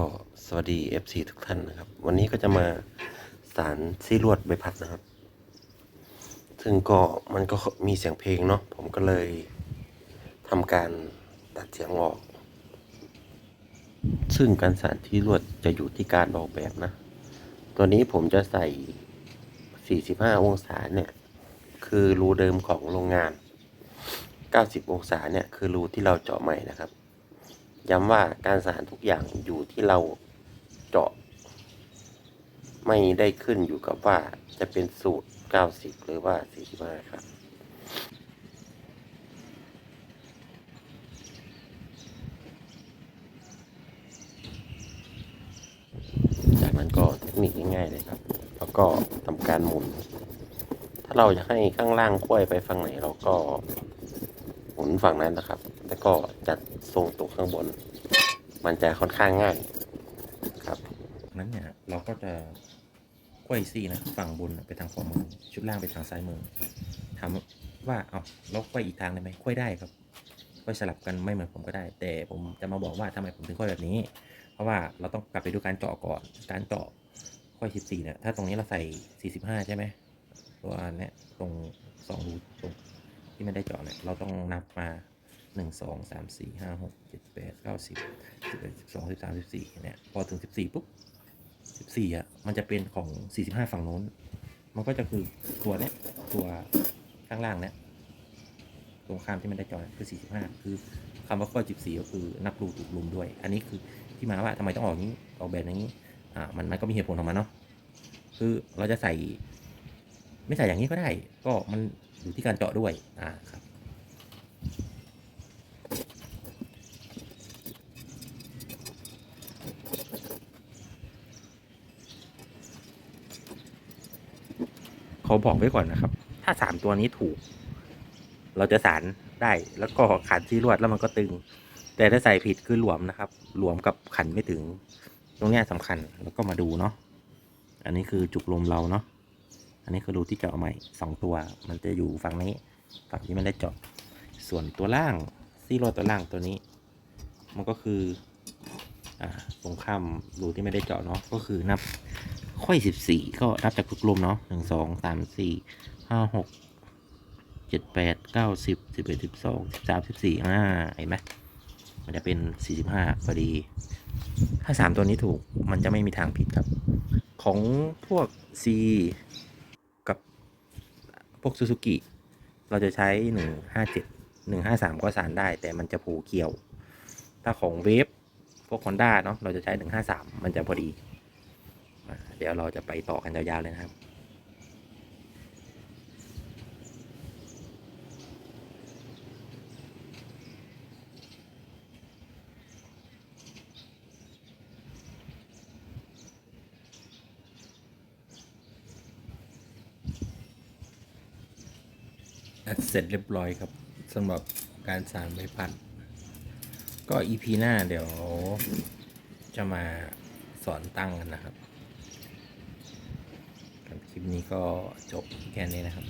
ก็สวัสดี FC ทุกท่านนะครับ วันนี้ก็จะมาสารซี่ลวดใบพัดนะครับ ซึ่งก็มันก็มีเสียงเพลงเนาะผมก็เลยทำการตัดเสียงออก ซึ่งการสารที่ลวดจะอยู่ที่การออกแบบนะ ตัวนี้ผมจะใส่ 45 องศาเนี่ย คือรูเดิมของโรงงาน 90 องศาเนี่ย คือรูที่เราเจาะใหม่นะครับ ย้ำว่าการสารทุกอย่างอยู่ที่เราเจาะ ไม่ได้ขึ้นอยู่กับว่าจะเป็นสูตร 90 หรือว่า 45 ครับจากนั้นก็เทคนิคง่ายๆเลยครับ แล้วก็ทำการหมุน ถ้าเราอยากให้ข้างล่างค้วยไปฝั่งไหนเราก็หมุนฝั่งนั้นนะครับ แล้วก็จัดทรงตัวข้างบน มันจะค่อนข้างง่ายครับนั้นเนี่ยเราก็จะไขว้ซี่นะฝั่งบนไปทางขวามือชุดล่างไปทางซ้ายมือถามว่าเอาเราไขว้อีกทางได้ไหมไขว้ได้ครับไขว้สลับกันไม่เหมือนผมก็ได้ แต่ผมจะมาบอกว่าทำไมผมถึงไขว้แบบนี้ เพราะว่าเราต้องกลับไปดูการเจาะก่อนการเจาะไขว้14เนี่ยถ้าตรงนี้เราใส่ 45 ใช่ไหมตัวเนี้ยตรงสองรูตรงที่ไม่ได้เจาะเนี่ยเราต้องนับมา 1 2 3 4 5 6 7 8 9 10 11 12 13 14เจ็ดแปดเก้าสิบสิบเอ็ดสิบสองสิบสามสิบสี่เนี่ยพอถึง14ปุ๊บ14อะมันจะเป็นของ45ฝั่งโน้น มันก็จะคือตัวเนี้ยตัวข้างล่างเนี้ยตรงข้ามที่ไม่ได้จอเนี่ยคือ45คือคำว่าข้อ14ก็คือนับรูถูกลุมด้วย อันนี้คือที่มาว่าทำไมต้องออกนี้ออกแบบอย่างนี้อ่ามันมันก็มีเหตุผลของมันเนาะคือเราจะใส่ ไม่ใส่อย่างนี้ก็ได้ ก็มันอยู่ที่การเจาะด้วยอ่าครับ เขาบอกไว้ก่อนนะครับ ถ้าสามตัวนี้ถูก เราจะสารได้แล้วก็ขันที่ลวดแล้วมันก็ตึง แต่ถ้าใส่ผิดคือหลวมนะครับ หลวมกับขันไม่ถึง ตรงนี้ยสำคัญแล้วก็มาดูเนาะอันนี้คือจุกลมเราเนาะอันนี้คือรูที่เจาะใหม่สองตัว มันจะอยู่ฝั่งนี้ฝั่งที่ไม่ได้เจาะส่วนตัวล่างซี่ลวดตัวล่างตัวนี้ มันก็คืออ่าตรงข้ามรูที่ไม่ได้เจาะเนาะก็คือนับ ค่อยสิบสี่ก็นับจากทุกลมเนาะหนึ่งสองสามสี่ห้าหกเจ็ดแปดเก้าสิบสิบเอ็ดสิบสองสิบสามสิบสี่อ่าเห็นไหมมันจะเป็นสี่สิบห้าพอดี ถ้าสามตัวนี้ถูกมันจะไม่มีทางผิดครับ ของพวก C กับพวกซูซูกิเราจะใช้หนึ่งห้าเจ็ดหนึ่งห้าสามก็สารได้ แต่มันจะผูเกี่ยว ถ้าของเวฟพวก Honda เนาะเราจะใช้หนึ่งห้าสามมันจะพอดี เดี๋ยวเราจะไปต่อกันยาวๆเลยนะครับเสร็จเรียบร้อยครับสำหรับการสารใบพัด ก็ EP หน้าเดี๋ยวจะมาสอนตั้งกันนะครับ ก็จบแค่นี้นะครับ